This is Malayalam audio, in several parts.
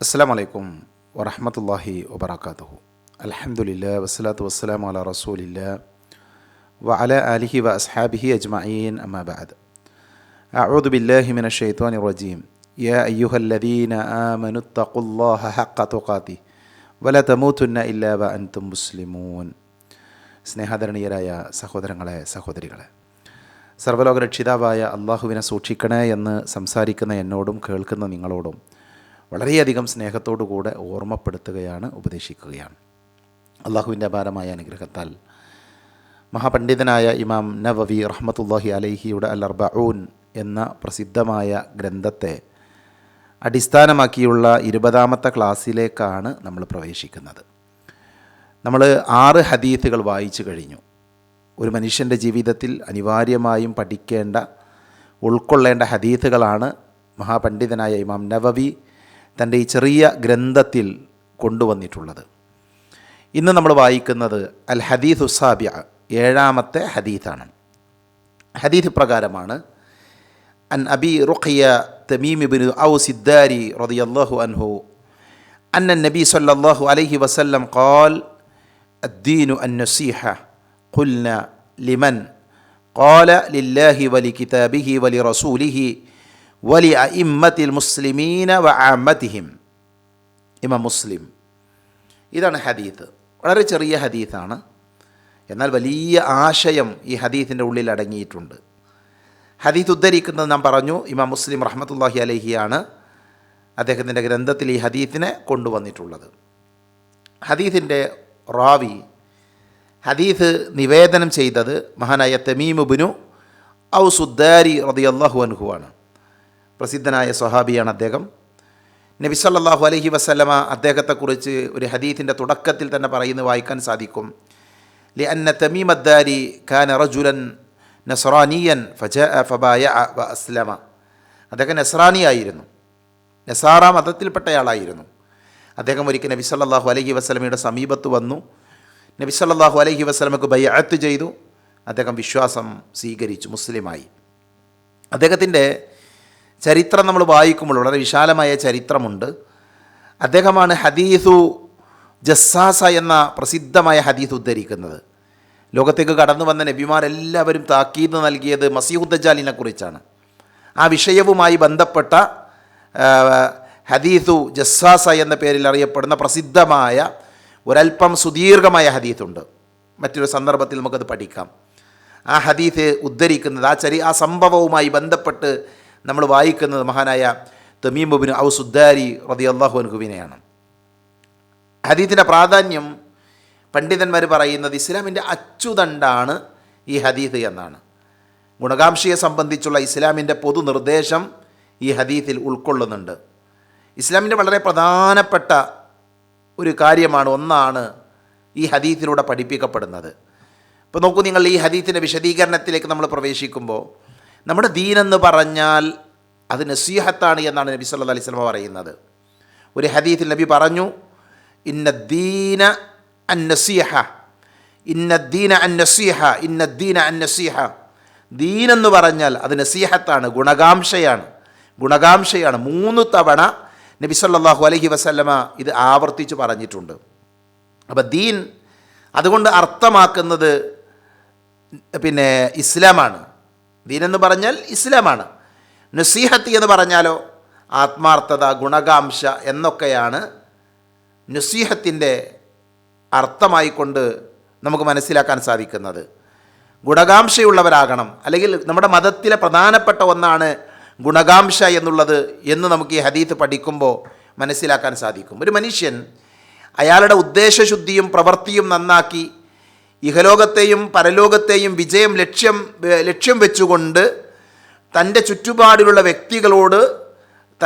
അസ്സാം വലൈക്കും വറഹമത്തല്ലാഹി വബർക്കാത്തുഹു അലഹമുല്ല വസ്സലാത്തു വസ്സലാം അല റസൂലില്ല വ അല അലിഹി വ അസ്ഹാബിഹി അജ്മഈൻ അമ്മാബാദ് أعوذ بالله من الشيطان الرجيم يا أيها الذين آمنوا اتقوا الله حق تقاته ولا تموتن إلا وأنتم مسلمون സ്നേഹാദരണീയരായ സഹോദരങ്ങളെ സഹോദരികളെ സർവ്വലോക രക്ഷിതാവായ അള്ളാഹുവിനെ സൂക്ഷിക്കണേ എന്ന് സംസാരിക്കുന്ന എന്നോടും കേൾക്കുന്ന നിങ്ങളോടും വളരെയധികം സ്നേഹത്തോടുകൂടെ ഓർമ്മപ്പെടുത്തുകയാണ് ഉപദേശിക്കുകയാണ്. അള്ളാഹുവിന്റെ അപാരമായ അനുഗ്രഹത്താൽ മഹാപണ്ഡിതനായ ഇമാം നവവി റഹ്മത്തുല്ലാഹി അലൈഹിയുടെ അൽ അർബഊൻ എന്ന പ്രസിദ്ധമായ ഗ്രന്ഥത്തെ അടിസ്ഥാനമാക്കിയുള്ള ഇരുപതാമത്തെ ക്ലാസ്സിലേക്കാണ് നമ്മൾ പ്രവേശിക്കുന്നത്. നമ്മൾ ആറ് ഹദീത്തുകൾ വായിച്ചു കഴിഞ്ഞു. ഒരു മനുഷ്യന്റെ ജീവിതത്തിൽ അനിവാര്യമായും പഠിക്കേണ്ട ഉൾക്കൊള്ളേണ്ട ഹദീത്തുകളാണ് മഹാപണ്ഡിതനായ ഇമാം നവവി തൻ്റെ ഈ ചെറിയ ഗ്രന്ഥത്തിൽ കൊണ്ടുവന്നിട്ടുള്ളത് ഇന്ന് നമ്മൾ വായിക്കുന്നത് അൽ ഹദീസ് ഉസാബിയ ഏഴാമത്തെ ഹദീത്താണ് ഹദീത്ത് പ്രകാരമാണ് അൻ അബി റുഖിയ തമീമിബിൻ ഔ സിദ്ദാരി റളിയല്ലാഹു അൻഹു أن النبي صلى الله عليه وسلم قال الدين النصيحة قلنا لمن قال لله ولكتابه ولرسوله വലി അഇമ്മത്തിൽ മുസ്ലിമീന വ അമ്മത്തിഹിം ഇമ മുസ്ലിം. ഇതാണ് ഹദീത്ത്. വളരെ ചെറിയ ഹദീത്താണ്. എന്നാൽ വലിയ ആശയം ഈ ഹദീത്തിന്റെ ഉള്ളിൽ അടങ്ങിയിട്ടുണ്ട്. ഹദീത്ത് ഉദ്ധരിക്കുന്നത് നാം പറഞ്ഞു ഇമാം മുസ്ലിം റഹ്മത്തുല്ലാഹി അലഹിയാണ് അദ്ദേഹത്തിന്റെ ഗ്രന്ഥത്തിൽ ഈ ഹദീത്തിനെ കൊണ്ടുവന്നിട്ടുള്ളത്. ഹദീത്തിന്റെ റാവി ഹദീത്ത് നിവേദനം ചെയ്തത് മഹാനായ തെമീമുബിനു ഔസുദ്ദാരി റതി അൻഹു ആണ്. പ്രസിദ്ധനായ സ്വഹാബിയാണ് അദ്ദേഹം. നബി സല്ലല്ലാഹു അലൈഹി വസല്ലമ അദ്ദേഹത്തെക്കുറിച്ച് ഒരു ഹദീത്തിന്റെ തുടക്കത്തിൽ തന്നെ പറയുന്നു വായിക്കാൻ സാധിക്കും. ലി അന്ന തമീം അദ്ദാരി ഖാൻ റജുലൻ നസ്രാനിയൻ ഫജ ഫബായ അസ്ലമ. അദ്ദേഹം നസ്രാനിയായിരുന്നു നസാറ മതത്തിൽപ്പെട്ടയാളായിരുന്നു. അദ്ദേഹം ഒരിക്കൽ നബി സല്ലല്ലാഹു അലഹി വസ്ലമയുടെ സമീപത്ത് വന്നു. നബി സല്ലല്ലാഹു അലൈഹി വസല്ലമക്ക് ബയ്യത്ത് ചെയ്തു. അദ്ദേഹം വിശ്വാസം സ്വീകരിച്ചു മുസ്ലിമായി അദ്ദേഹത്തിന്റെ ചരിത്രം നമ്മൾ വായിക്കുമ്പോൾ വളരെ വിശാലമായ ചരിത്രമുണ്ട്. അദ്ദേഹമാണ് ഹദീസു ജസ്സാസ എന്ന പ്രസിദ്ധമായ ഹദീസ് ഉദ്ധരിക്കുന്നത്. ലോകത്തേക്ക് കടന്നു വന്ന നബിമാരെല്ലാവരും താക്കീത് നൽകിയത് മസീഹുദ്ദജാലിനെ കുറിച്ചാണ്. ആ വിഷയവുമായി ബന്ധപ്പെട്ട ഹദീസു ജസ്സാസ എന്ന പേരിൽ അറിയപ്പെടുന്ന പ്രസിദ്ധമായ ഒരല്പം സുദീർഘമായ ഹദീസുണ്ട്. മറ്റൊരു സന്ദർഭത്തിൽ നമുക്കത് പഠിക്കാം. ആ ഹദീസ് ഉദ്ധരിക്കുന്നത് ആ ചരി ആ സംഭവവുമായി ബന്ധപ്പെട്ട് നമ്മൾ വായിക്കുന്നത് മഹാനായ തമീമുബിന് ഔ സുദ്ദാരി റതി അള്ളാഹു അനുഹുവിനെയാണ് ഹദീത്തിന്റെ പ്രാധാന്യം പണ്ഡിതന്മാർ പറയുന്നത് ഇസ്ലാമിന്റെ അച്ചുതണ്ടാണ് ഈ ഹദീത്ത് എന്നാണ്. ഗുണകാംക്ഷയെ സംബന്ധിച്ചുള്ള ഇസ്ലാമിന്റെ പൊതുനിർദ്ദേശം ഈ ഹദീത്തിൽ ഉൾക്കൊള്ളുന്നുണ്ട്. ഇസ്ലാമിന്റെ വളരെ പ്രധാനപ്പെട്ട ഒരു കാര്യമാണ് ഒന്നാണ് ഈ ഹദീത്തിലൂടെ പഠിപ്പിക്കപ്പെടുന്നത്. ഇപ്പോൾ നോക്കൂ നിങ്ങൾ ഈ ഹദീത്തിന്റെ വിശദീകരണത്തിലേക്ക് നമ്മൾ പ്രവേശിക്കുമ്പോൾ നമ്മുടെ ദീനെന്ന് പറഞ്ഞാൽ അത് നസീഹത്താണ് എന്നാണ് നബി സല്ല അലൈഹി സ്വലമ പറയുന്നത്. ഒരു ഹദീത്തിൽ നബി പറഞ്ഞു ഇന്ന ദീന അൻ നസീഹ ഇന്ന ദീന അൻ നസീഹ ഇന്ന ദീന അൻ നസീഹ. ദീനെന്ന് പറഞ്ഞാൽ അത് നസീഹത്താണ് ഗുണകാംക്ഷയാണ്. ഗുണകാംക്ഷയാണ്. മൂന്ന് തവണ നബി സല്ലാഹു അലഹി വസല്ലമ ഇത് ആവർത്തിച്ച് പറഞ്ഞിട്ടുണ്ട്. അപ്പോൾ ദീൻ അതുകൊണ്ട് അർത്ഥമാക്കുന്നത് പിന്നെ ഇസ്ലാമാണ്. ദീനെന്ന് പറഞ്ഞാൽ ഇസ്ലാമാണ്. നുസീഹത്തി എന്ന് പറഞ്ഞാലോ ആത്മാർത്ഥത ഗുണകാംക്ഷ എന്നൊക്കെയാണ് നസീഹത്തിന്റെ അർത്ഥമായിക്കൊണ്ട് നമുക്ക് മനസ്സിലാക്കാൻ സാധിക്കുന്നത്. ഗുണകാംക്ഷയുള്ളവരാകണം അല്ലെങ്കിൽ നമ്മുടെ മതത്തിലെ പ്രധാനപ്പെട്ട ഒന്നാണ് ഗുണകാംക്ഷ എന്നുള്ളത് എന്ന് നമുക്ക് ഈ ഹദീത്ത് പഠിക്കുമ്പോൾ മനസ്സിലാക്കാൻ സാധിക്കും. ഒരു മനുഷ്യൻ അയാളുടെ ഉദ്ദേശശുദ്ധിയും പ്രവൃത്തിയും നന്നാക്കി ഇഹലോകത്തെയും പരലോകത്തെയും വിജയം ലക്ഷ്യം ലക്ഷ്യം വെച്ചുകൊണ്ട് തന്റെ ചുറ്റുപാടിലുള്ള വ്യക്തികളോട്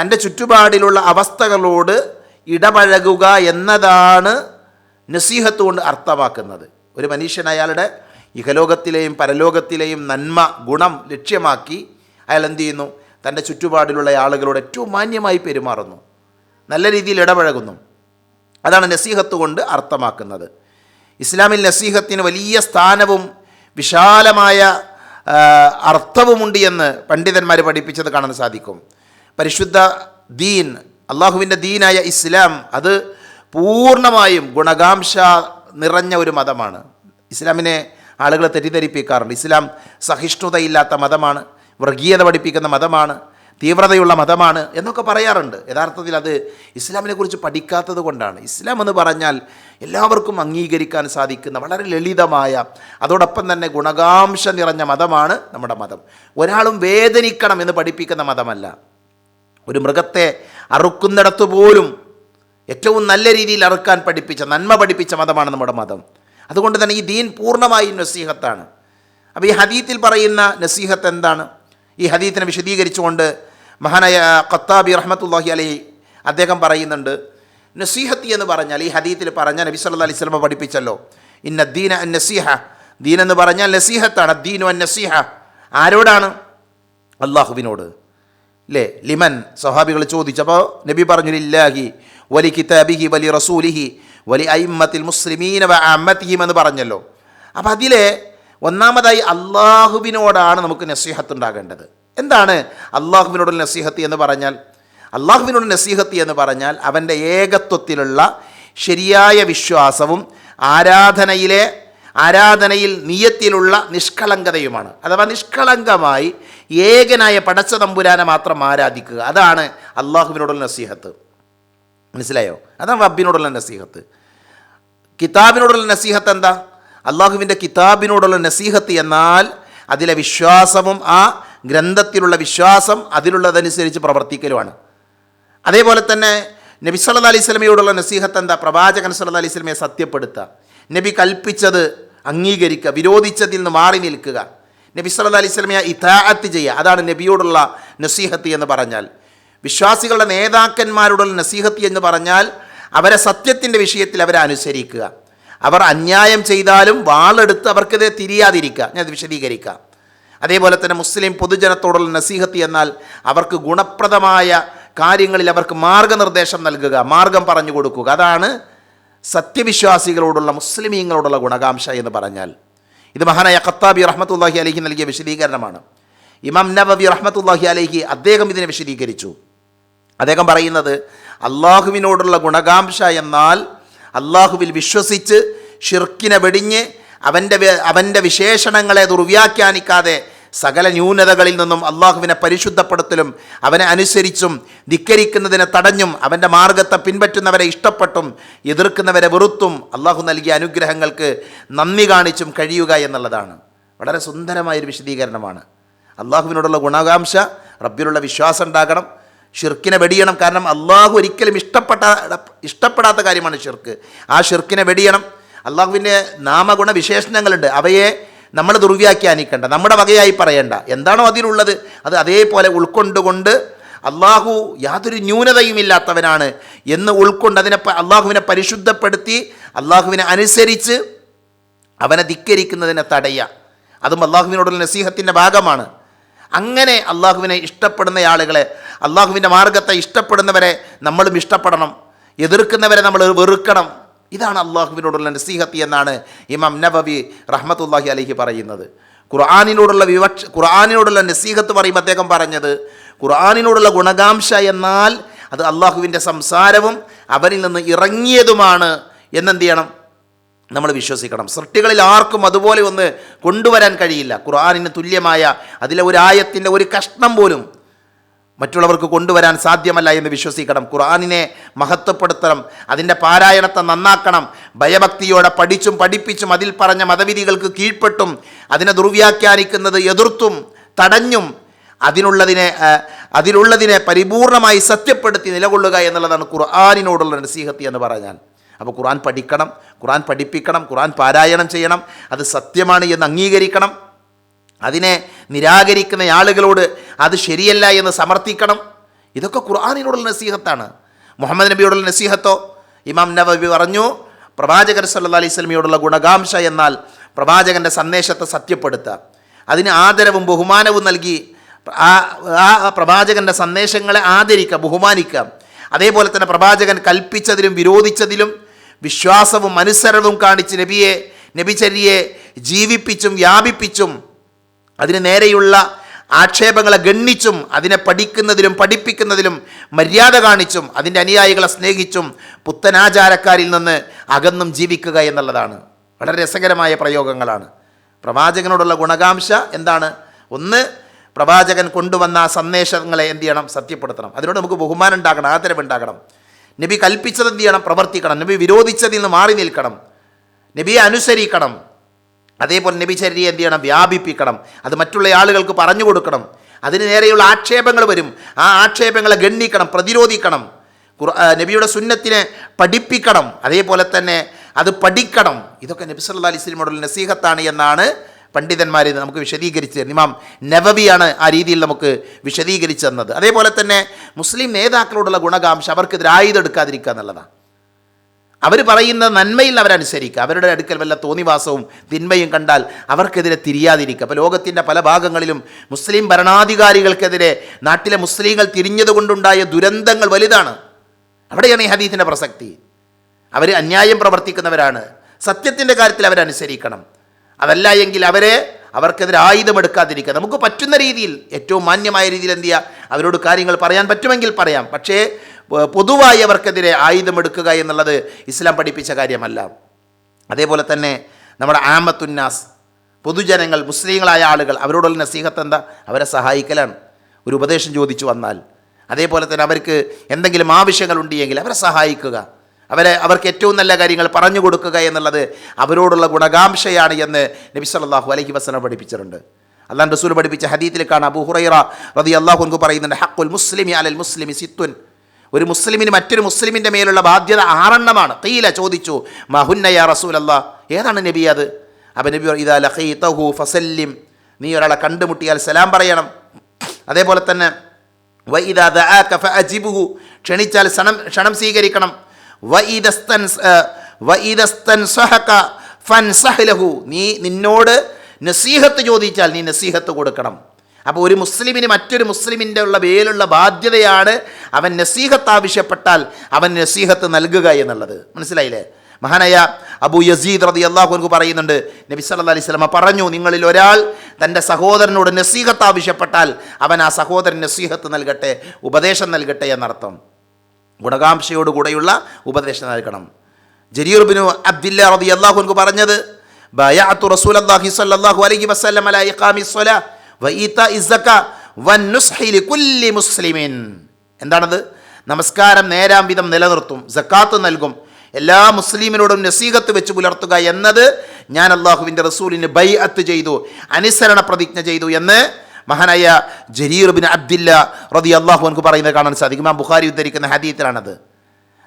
തന്റെ ചുറ്റുപാടിലുള്ള അവസ്ഥകളോട് ഇടപഴകുക എന്നതാണ് നസീഹത്ത് കൊണ്ട് അർത്ഥമാക്കുന്നത്. ഒരു മനുഷ്യൻ അയാളുടെ ഇഹലോകത്തിലെയും പരലോകത്തിലെയും നന്മ ഗുണം ലക്ഷ്യമാക്കി അയാൾ എന്ത് ചെയ്യുന്നു? തന്റെ ചുറ്റുപാടിലുള്ള ആളുകളോട് ഏറ്റവും മാന്യമായി പെരുമാറുന്നു. നല്ല രീതിയിൽ ഇടപഴകുന്നു. അതാണ് നസീഹത്ത് കൊണ്ട് അർത്ഥമാക്കുന്നത്. ഇസ്ലാമിൽ നസീഹത്തിന് വലിയ സ്ഥാനവും വിശാലമായ അർത്ഥവുമുണ്ട് എന്ന് പണ്ഡിതന്മാർ പഠിപ്പിച്ചത് കാണാൻ സാധിക്കും. പരിശുദ്ധ ദീൻ അള്ളാഹുവിന്റെ ദീനായ ഇസ്ലാം അത് പൂർണമായും ഗുണകാംക്ഷ നിറഞ്ഞ ഒരു മതമാണ്. ഇസ്ലാമിനെ ആളുകളെ തെറ്റിദ്ധരിപ്പിക്കാറുണ്ട്. ഇസ്ലാം സഹിഷ്ണുതയില്ലാത്ത മതമാണ് വർഗീയത പഠിപ്പിക്കുന്ന മതമാണ്. തീവ്രതയുള്ള മതമാണ് എന്നൊക്കെ പറയാറുണ്ട്. യഥാർത്ഥത്തിൽ അത് ഇസ്ലാമിനെ കുറിച്ച് പഠിക്കാത്തത് കൊണ്ടാണ്. ഇസ്ലാം എന്ന് പറഞ്ഞാൽ എല്ലാവർക്കും അംഗീകരിക്കാൻ സാധിക്കുന്ന വളരെ ലളിതമായ അതോടൊപ്പം തന്നെ ഗുണകാംശം നിറഞ്ഞ മതമാണ് നമ്മുടെ മതം. ഒരാളും വേദനിക്കണം എന്ന് പഠിപ്പിക്കുന്ന മതമല്ല. ഒരു മൃഗത്തെ അറുക്കുന്നിടത്തു പോലും ഏറ്റവും നല്ല രീതിയിൽ അറുക്കാൻ പഠിപ്പിച്ച നന്മ പഠിപ്പിച്ച മതമാണ് നമ്മുടെ മതം. അതുകൊണ്ട് തന്നെ ഈ ദീൻ പൂർണമായും നസീഹത്താണ്. അപ്പോൾ ഈ ഹദീത്തിൽ പറയുന്ന നസീഹത്ത് എന്താണ്? ഈ ഹദീത്തിനെ വിശദീകരിച്ചുകൊണ്ട് മഹാനായ ഖത്താബി റഹ്മത്തുല്ലാഹി അലഹി അദ്ദേഹം പറയുന്നുണ്ട് നസീഹത്തി എന്ന് പറഞ്ഞാൽ ഈ ഹദീത്തിൽ പറഞ്ഞ നബി സല്ല അലൈഹി സ്വലമ പഠിപ്പിച്ചല്ലോ ഇന്ന ദീന അൻ നസീഹ. ദീൻ എന്ന് പറഞ്ഞാൽ നസീഹത്താണ് ദീനു അൻ നസീഹ. ആരോടാണ്? അള്ളാഹുവിനോട് അല്ലേ ലിമൻ സ്വഹാബികൾ ചോദിച്ചപ്പോൾ നബി പറഞ്ഞു ഇല്ലാഹി വലി കിതാബിഹി വലി റസൂലിഹി വലി അയിമത്തിൽ മുസ്ലിമീന അമ്മത്തിഹിം എന്ന് പറഞ്ഞല്ലോ. അപ്പം അതിലെ ഒന്നാമതായി അള്ളാഹുവിനോടാണ് നമുക്ക് നസീഹത്ത് ഉണ്ടാകേണ്ടത്. എന്താണ് അള്ളാഹുവിനോടുള്ള നസീഹത്ത് എന്ന് പറഞ്ഞാൽ? അള്ളാഹുവിനോട് നസീഹത്ത് എന്ന് പറഞ്ഞാൽ അവന്റെ ഏകത്വത്തിലുള്ള ശരിയായ വിശ്വാസവും ആരാധനയിലെ ആരാധനയിൽ നീയത്തിലുള്ള നിഷ്കളങ്കതയുമാണ്. അഥവാ നിഷ്കളങ്കമായി ഏകനായ പടച്ച തമ്പുരാനെ മാത്രം ആരാധിക്കുക. അതാണ് അള്ളാഹുവിനോടുള്ള നസീഹത്ത്. മനസ്സിലായോ? അതാണ് റബ്ബിനോടുള്ള നസീഹത്ത്. കിതാബിനോടുള്ള നസീഹത്ത് എന്താ? അള്ളാഹുവിന്റെ കിതാബിനോടുള്ള നസീഹത്ത് എന്നാൽ അതിലെ വിശ്വാസവും ആ ഗ്രന്ഥത്തിലുള്ള വിശ്വാസം അതിലുള്ളതനുസരിച്ച് പ്രവർത്തിക്കലുമാണ്. അതേപോലെ തന്നെ നബി സല്ലാ അലൈഹി സ്വലമയോടുള്ള നസീഹത്ത് എന്താ? പ്രവാചകൻ സല്ലാ അലൈഹി സ്വലമയെ സത്യപ്പെടുത്തുക. നബി കൽപ്പിച്ചത് അംഗീകരിക്കുക വിരോധിച്ചതിൽ നിന്ന് മാറി നിൽക്കുക. നബി സല്ലാ അലൈഹി സ്വലമയെ ഇതാഅത്ത് ചെയ്യുക. അതാണ് നബിയോടുള്ള നസീഹത്ത് എന്ന് പറഞ്ഞാൽ. വിശ്വാസികളുടെ നേതാക്കന്മാരോടുള്ള നസീഹത്ത് എന്ന് പറഞ്ഞാൽ അവരെ സത്യത്തിന്റെ വിഷയത്തിൽ അവരെ അനുസരിക്കുക. അവർ അന്യായം ചെയ്താലും വാളെടുത്ത് അവർക്കെതിരെ തിരിയാതിരിക്കുക. ഞാൻ വിശദീകരിക്കാം. അതേപോലെ തന്നെ മുസ്ലിം പൊതുജനത്തോടുള്ള നസീഹത്ത് എന്നാൽ അവർക്ക് ഗുണപ്രദമായ കാര്യങ്ങളിൽ അവർക്ക് മാർഗനിർദ്ദേശം നൽകുക മാർഗം പറഞ്ഞു കൊടുക്കുക. അതാണ് സത്യവിശ്വാസികളോടുള്ള മുസ്ലിമീങ്ങളോടുള്ള ഗുണകാംക്ഷ എന്ന് പറഞ്ഞാൽ. ഇത് മഹാനായ ഖത്താബി റഹ്മത്തുല്ലാഹി അലഹി നൽകിയ വിശദീകരണമാണ്. ഇമാം നബബി റഹ്മത്തുല്ലാഹി അലഹി അദ്ദേഹം ഇതിനെ വിശദീകരിച്ചു. അദ്ദേഹം പറയുന്നത് അള്ളാഹുവിനോടുള്ള ഗുണകാംക്ഷ എന്നാൽ അള്ളാഹുവിൽ വിശ്വസിച്ച് ഷിർക്കിനെ വെടിഞ്ഞ് അവന്റെ അവന്റെ വിശേഷണങ്ങളെ ദുർവ്യാഖ്യാനിക്കാതെ സകല ന്യൂനതകളിൽ നിന്നും അള്ളാഹുവിനെ പരിശുദ്ധപ്പെടുത്തലും അവനെ അനുസരിച്ചും ധിക്കരിക്കുന്നതിനെ തടഞ്ഞും അവന്റെ മാർഗത്തെ പിൻപറ്റുന്നവരെ ഇഷ്ടപ്പെട്ടും എതിർക്കുന്നവരെ വെറുത്തും അള്ളാഹു നൽകിയ അനുഗ്രഹങ്ങൾക്ക് നന്ദി കാണിച്ചും കഴിയുക എന്നുള്ളതാണ്. വളരെ സുന്ദരമായൊരു വിശദീകരണമാണ്. അള്ളാഹുവിനോടുള്ള ഗുണകാംക്ഷ റബ്ബിലുള്ള വിശ്വാസം ഉണ്ടാകണം ഷിർക്കിനെ വെടിയണം കാരണം അള്ളാഹു ഒരിക്കലും ഇഷ്ടപ്പെട്ട ഇഷ്ടപ്പെടാത്ത കാര്യമാണ് ഷിർക്ക് ആ ഷിർക്കിനെ വെടിയണം അള്ളാഹുവിന്റെ നാമഗുണ വിശേഷണങ്ങളുണ്ട് അവയെ നമ്മൾ ദുർവ്യാഖ്യാനിക്കേണ്ട നമ്മുടെ വകയായി പറയേണ്ട. എന്താണോ അതിലുള്ളത്? അത് അതേപോലെ ഉൾക്കൊണ്ടുകൊണ്ട് അള്ളാഹു യാതൊരു ന്യൂനതയും ഇല്ലാത്തവനാണ് എന്ന് ഉൾക്കൊണ്ട് അതിനെ അള്ളാഹുവിനെ പരിശുദ്ധപ്പെടുത്തി അള്ളാഹുവിനെ അനുസരിച്ച് അവനെ ധിക്കരിക്കുന്നതിനെ തടയുക. അതും അള്ളാഹുവിനോടുള്ള നസീഹത്തിന്റെ ഭാഗമാണ്. അങ്ങനെ അള്ളാഹുവിനെ ഇഷ്ടപ്പെടുന്ന ആളുകളെ അള്ളാഹുവിന്റെ മാർഗത്തെ ഇഷ്ടപ്പെടുന്നവരെ നമ്മളും ഇഷ്ടപ്പെടണം. എതിർക്കുന്നവരെ നമ്മൾ വെറുക്കണം. ഇതാണ് അള്ളാഹുവിനോടുള്ള നസീഹത്തി എന്നാണ് ഇമാം നബബി റഹ്മത്തുല്ലാഹി അലഹി പറയുന്നത്. ഖുർആാനിനോടുള്ള വിവക്ഷ ഖുർആാനിനോടുള്ള നസീഹത്ത് പറയുമ്പോൾ അദ്ദേഹം പറഞ്ഞത് ഖുർആാനിനോടുള്ള ഗുണകാംക്ഷ എന്നാൽ അത് അള്ളാഹുവിന്റെ സംസാരവും അവരിൽ നിന്ന് ഇറങ്ങിയതുമാണ് എന്നെന്ത് ചെയ്യണം? നമ്മൾ വിശ്വസിക്കണം. സൃഷ്ടികളിൽ ആർക്കും അതുപോലെ ഒന്ന് കൊണ്ടുവരാൻ കഴിയില്ല. ഖുർആാനിന് തുല്യമായ അതിലെ ഒരു ആയത്തിന്റെ ഒരു കഷ്ണം പോലും മറ്റുള്ളവർക്ക് കൊണ്ടുവരാൻ സാധ്യമല്ല എന്ന് വിശ്വസിക്കണം. ഖുർആാനിനെ മഹത്വപ്പെടുത്തണം അതിന്റെ പാരായണത്തെ നന്നാക്കണം ഭയഭക്തിയോടെ പഠിച്ചും പഠിപ്പിച്ചും അതിൽ പറഞ്ഞ മതവിധികൾക്ക് കീഴ്പ്പെട്ടും അതിനെ ദുർവ്യാഖ്യാനിക്കുന്നത് എതിർത്തും തടഞ്ഞും അതിനുള്ളതിനെ അതിലുള്ളതിനെ പരിപൂർണമായി സത്യപ്പെടുത്തി നിലകൊള്ളുക എന്നുള്ളതാണ് ഖുർആാനിനോടുള്ള നസീഹത്തി എന്ന് പറഞ്ഞാൽ. അപ്പോൾ ഖുർആൻ പഠിക്കണം ഖുർആൻ പഠിപ്പിക്കണം ഖുർആൻ പാരായണം ചെയ്യണം അത് സത്യമാണ് എന്ന് അംഗീകരിക്കണം. അതിനെ നിരാകരിക്കുന്ന ആളുകളോട് അത് ശരിയല്ല എന്ന് സമർത്ഥിക്കണം. ഇതൊക്കെ ഖുർആാനിനോടുള്ള നസീഹത്താണ്. മുഹമ്മദ് നബിയോടുള്ള നസീഹത്തോ? ഇമാം നബി പറഞ്ഞു പ്രവാചകർ സല്ല അലൈഹി സ്വലമിയോടുള്ള ഗുണകാംക്ഷ എന്നാൽ പ്രവാചകന്റെ സന്ദേശത്തെ സത്യപ്പെടുത്തുക. അതിന് ആദരവും ബഹുമാനവും നൽകി ആ പ്രവാചകന്റെ സന്ദേശങ്ങളെ ആദരിക്കുക ബഹുമാനിക്കുക. അതേപോലെ തന്നെ പ്രവാചകൻ കൽപ്പിച്ചതിലും വിരോധിച്ചതിലും വിശ്വാസവും അനുസരണവും കാണിച്ച് നബിയെ നബിചര്യയെ ജീവിപ്പിച്ചും വ്യാപിപ്പിച്ചും അതിന് നേരെയുള്ള ആക്ഷേപങ്ങളെ ഗണ്ണിച്ചും അതിനെ പഠിക്കുന്നതിലും പഠിപ്പിക്കുന്നതിലും മര്യാദ കാണിച്ചും അതിന്റെ അനുയായികളെ സ്നേഹിച്ചും പുത്തനാചാരക്കാരിൽ നിന്ന് അകന്നും ജീവിക്കുക എന്നുള്ളതാണ്. വളരെ രസകരമായ പ്രയോഗങ്ങളാണ്. പ്രവാചകനോടുള്ള ഗുണകാംക്ഷ എന്താണ്? ഒന്ന് പ്രവാചകൻ കൊണ്ടുവന്ന സന്ദേശങ്ങളെ എന്ത് ചെയ്യണം? സത്യപ്പെടുത്തണം. അതിനോട് നമുക്ക് ബഹുമാനം ഉണ്ടാക്കണം ആദരവുണ്ടാകണം നബി കൽപ്പിച്ചത് എന്ത് ചെയ്യണം? പ്രവർത്തിക്കണം. നബി വിരോധിച്ചതിൽ നിന്ന് മാറി നിൽക്കണം. നബിയെ അനുസരിക്കണം. അതേപോലെ നബിചര്യ എന്ത് ചെയ്യണം? വ്യാപിപ്പിക്കണം. അത് മറ്റുള്ള ആളുകൾക്ക് പറഞ്ഞു കൊടുക്കണം. അതിന് നേരെയുള്ള ആക്ഷേപങ്ങൾ വരും. ആ ആക്ഷേപങ്ങളെ ഗണ്ണിക്കണം പ്രതിരോധിക്കണം. നബിയുടെ സുന്നത്തിനെ പഠിപ്പിക്കണം. അതേപോലെ തന്നെ അത് പഠിക്കണം. ഇതൊക്കെ നബി സല്ല അലൈഹി സ്വലമോടുള്ള നസീഹത്താണ് എന്നാണ് പണ്ഡിതന്മാർ നമുക്ക് വിശദീകരിച്ച് തരുന്നത്. ഇമാം നവവിയാണ് ആ രീതിയിൽ നമുക്ക് വിശദീകരിച്ചു തന്നത്. അതേപോലെ തന്നെ മുസ്ലിം നേതാക്കളോടുള്ള ഗുണകാംക്ഷ അവർക്കെതിരെ ആയുധം എടുക്കാതിരിക്കുക എന്നുള്ളതാണ്. അവർ പറയുന്ന നന്മയിൽ അവരനുസരിക്കുക. അവരുടെ അടുക്കൽ വല്ല തോന്നിവാസവും തിന്മയും കണ്ടാൽ അവർക്കെതിരെ തിരിയാതിരിക്കുക. അപ്പോൾ ലോകത്തിന്റെ പല ഭാഗങ്ങളിലും മുസ്ലിം ഭരണാധികാരികൾക്കെതിരെ നാട്ടിലെ മുസ്ലിങ്ങൾ തിരിഞ്ഞതുകൊണ്ടുണ്ടായ ദുരന്തങ്ങൾ വലുതാണ്. അവിടെയാണ് ഈ ഹദീത്തിന്റെ പ്രസക്തി. അവർ അന്യായം പ്രവർത്തിക്കുന്നവരാണ്. സത്യത്തിന്റെ കാര്യത്തിൽ അവരനുസരിക്കണം. അതല്ല എങ്കിൽ അവരെ അവർക്കെതിരെ ആയുധമെടുക്കാതിരിക്കുക നമുക്ക് പറ്റുന്ന രീതിയിൽ ഏറ്റവും മാന്യമായ രീതിയിൽ എന്ത് ചെയ്യുക അവരോട് കാര്യങ്ങൾ പറയാൻ പറ്റുമെങ്കിൽ പറയാം. പക്ഷേ പൊതുവായി അവർക്കെതിരെ ആയുധമെടുക്കുക എന്നുള്ളത് ഇസ്ലാം പഠിപ്പിച്ച കാര്യമല്ല. അതേപോലെ തന്നെ നമ്മുടെ ആമത്തുന്നാസ് പൊതുജനങ്ങൾ മുസ്ലിങ്ങളായ ആളുകൾ അവരോടുള്ള നസീഹത്ത് എന്താ അവരെ സഹായിക്കലാണ്. ഒരു ഉപദേശം ചോദിച്ചു വന്നാൽ. അതേപോലെ തന്നെ അവർക്ക് എന്തെങ്കിലും ആവശ്യങ്ങൾ ഉണ്ടെങ്കിൽ അവരെ സഹായിക്കുക. അവരെ അവർക്ക് ഏറ്റവും നല്ല കാര്യങ്ങൾ പറഞ്ഞു കൊടുക്കുക എന്നുള്ളത് അവരോടുള്ള ഗുണകാംക്ഷയാണ് എന്ന് നബി സല്ലല്ലാഹു അലഹി വസല്ലം പഠിപ്പിച്ചിട്ടുണ്ട്. അള്ളാഹ് റസൂൽ പഠിപ്പിച്ച ഹദീത്തിൽ കാണാം അബൂ ഹുറൈറ റതി അള്ളാഹു പറയുന്നുണ്ട് ഹക്കുൽ മുസ്ലിമി അലൽ മുസ്ലിമി സിത്തുൻ. ഒരു മുസ്ലിമിന് മറ്റൊരു മുസ്ലിമിന്റെ മേലുള്ള ബാധ്യത ആറെണ്ണമാണ്. തീല ചോദിച്ചു മഹുന്നയ റസൂലല്ല? ഏതാണ് നബി അത്? അപ്പം നബി പറയും, ഇതാ ലഖീതഹു ഫസല്ലിം. നീ ഒരാളെ കണ്ടുമുട്ടിയാൽ സലാം പറയണം. അതേപോലെ തന്നെ വഇദാ ദആക ഫഅജിബുഹു. ക്ഷണിച്ചാൽ ക്ഷണം ക്ഷണം സ്വീകരിക്കണം. വഇദസ്തൻ വഇദസ്തൻസഹക ഫൻ സഹലഹു നീ നിന്നോട് നസീഹത്ത് ചോദിച്ചാൽ നീ നസീഹത്ത് കൊടുക്കണം. അപ്പോൾ ഒരു മുസ്ലിമിന് മറ്റൊരു മുസ്ലിമിന്റെ ഉള്ള മേലുള്ള ബാധ്യതയാണ് അവൻ നസീഹത്ത് ആവശ്യപ്പെട്ടാൽ അവൻ നസീഹത്ത് നൽകുക എന്നുള്ളത്. മനസ്സിലായില്ലേ? മഹാനായ അബു യസീദ് റതി അള്ളാഹുനക്ക് പറയുന്നുണ്ട് നബി സല്ലല്ലാഹു അലൈഹി സ്വലമ പറഞ്ഞു നിങ്ങളിൽ ഒരാൾ തന്റെ സഹോദരനോട് നസീഹത്ത് ആവശ്യപ്പെട്ടാൽ അവൻ ആ സഹോദരൻ നസീഹത്ത് നൽകട്ടെ ഉപദേശം നൽകട്ടെ എന്നർത്ഥം. ഗുണകാംക്ഷയോടുകൂടെയുള്ള ഉപദേശം നൽകണം. ജരീർ അബ്ദില്ല റതി അള്ളാഹുനക്ക് പറഞ്ഞത് ബയാഅത്തു റസൂലല്ലാഹി സല്ലാഹു അലൈഹി വസല്ലം അലാ സ്വലാ. മുസ്ലിമിൻ. എന്താണത്? നമസ്കാരം നേരാം വിധം നിലനിർത്തും സക്കാത്ത് നൽകും എല്ലാ മുസ്ലിമിനോടും നസീഹത്ത് വെച്ച് പുലർത്തുക എന്നത് ഞാൻ അള്ളാഹുവിന്റെ റസൂലിന് ബൈ അത്ത് ചെയ്തു അനുസരണ പ്രതിജ്ഞ ചെയ്തു എന്ന് മഹാനായ ജരീർ ബിൻ അബ്ദില്ല റതി അള്ളാഹു എനിക്ക് പറയുന്നത് കാണാൻ സാധിക്കും. ആ ബുഖാരി ഉദ്ധരിക്കുന്ന ഹദീത്തിലാണത്.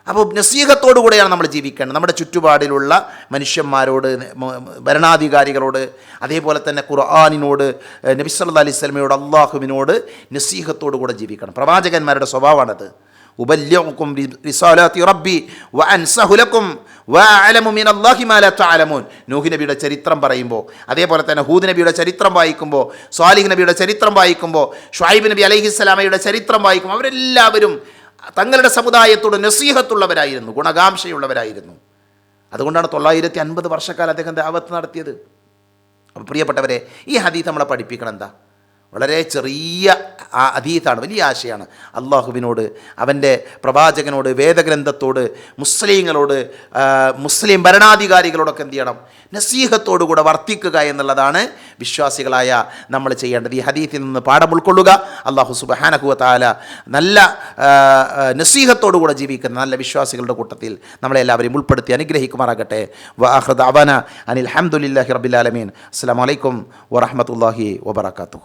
അപ്പോൾ നസീഹത്തോടു കൂടെയാണ് നമ്മൾ ജീവിക്കേണ്ടത്. നമ്മുടെ ചുറ്റുപാടിലുള്ള മനുഷ്യന്മാരോട് ഭരണാധികാരികളോട് അതേപോലെ തന്നെ ഖുർആാനിനോട് നബിസ്വല്ലാ അലൈഹി സ്വലമയോട് അള്ളാഹുവിനോട് നസീഹത്തോടു കൂടെ ജീവിക്കണം. പ്രവാചകന്മാരുടെ സ്വഭാവമാണത്. റിസാലാത്തി റബ്ബി നബിയുടെ ചരിത്രം പറയുമ്പോൾ അതേപോലെ തന്നെ ഹൂദ് നബിയുടെ ചരിത്രം വായിക്കുമ്പോൾ സ്വാലിഹ് നബിയുടെ ചരിത്രം വായിക്കുമ്പോൾ ഷായിബ് നബി അലൈഹി അലൈഹിസ്സലാമയുടെ ചരിത്രം വായിക്കുമ്പോൾ അവരെല്ലാവരും തങ്ങളുടെ സമുദായത്തോട് നസീഹത്തുള്ളവരായിരുന്നു ഗുണകാംക്ഷയുള്ളവരായിരുന്നു അതുകൊണ്ടാണ് തൊള്ളായിരത്തി അൻപത് വർഷക്കാലം അദ്ദേഹം ദാവത്ത് നടത്തിയത്. അപ്പോൾ പ്രിയപ്പെട്ടവരെ ഈ ഹദീത്ത് നമ്മളെ പഠിപ്പിക്കണം എന്താ വളരെ ചെറിയ ആ അതീതാണ് വലിയ ആശയാണ്. അള്ളാഹുവിനോട് അവന്റെ പ്രവാചകനോട് വേദഗ്രന്ഥത്തോട് മുസ്ലിങ്ങളോട് മുസ്ലിം ഭരണാധികാരികളോടൊക്കെ എന്ത് ചെയ്യണം? നസീഹത്തോടു കൂടെ വർത്തിക്കുക എന്നുള്ളതാണ് വിശ്വാസികളായ നമ്മൾ ചെയ്യേണ്ടത്. ഈ ഹദീത്തിൽ നിന്ന് പാഠം ഉൾക്കൊള്ളുക. അള്ളാഹു സുബഹാനഹുവത്താല നല്ല നസീഹത്തോടുകൂടെ ജീവിക്കുന്ന നല്ല വിശ്വാസികളുടെ കൂട്ടത്തിൽ നമ്മളെല്ലാവരെയും ഉൾപ്പെടുത്തി അനുഗ്രഹിക്കുമാറാകട്ടെ. വാഹൃദ് അവന അനിൽ ഹംദുലില്ലാഹി റബിലാലമീൻ അസ്സാം വലൈക്കും വറഹമത്തല്ലാഹി വബർക്കാത്തു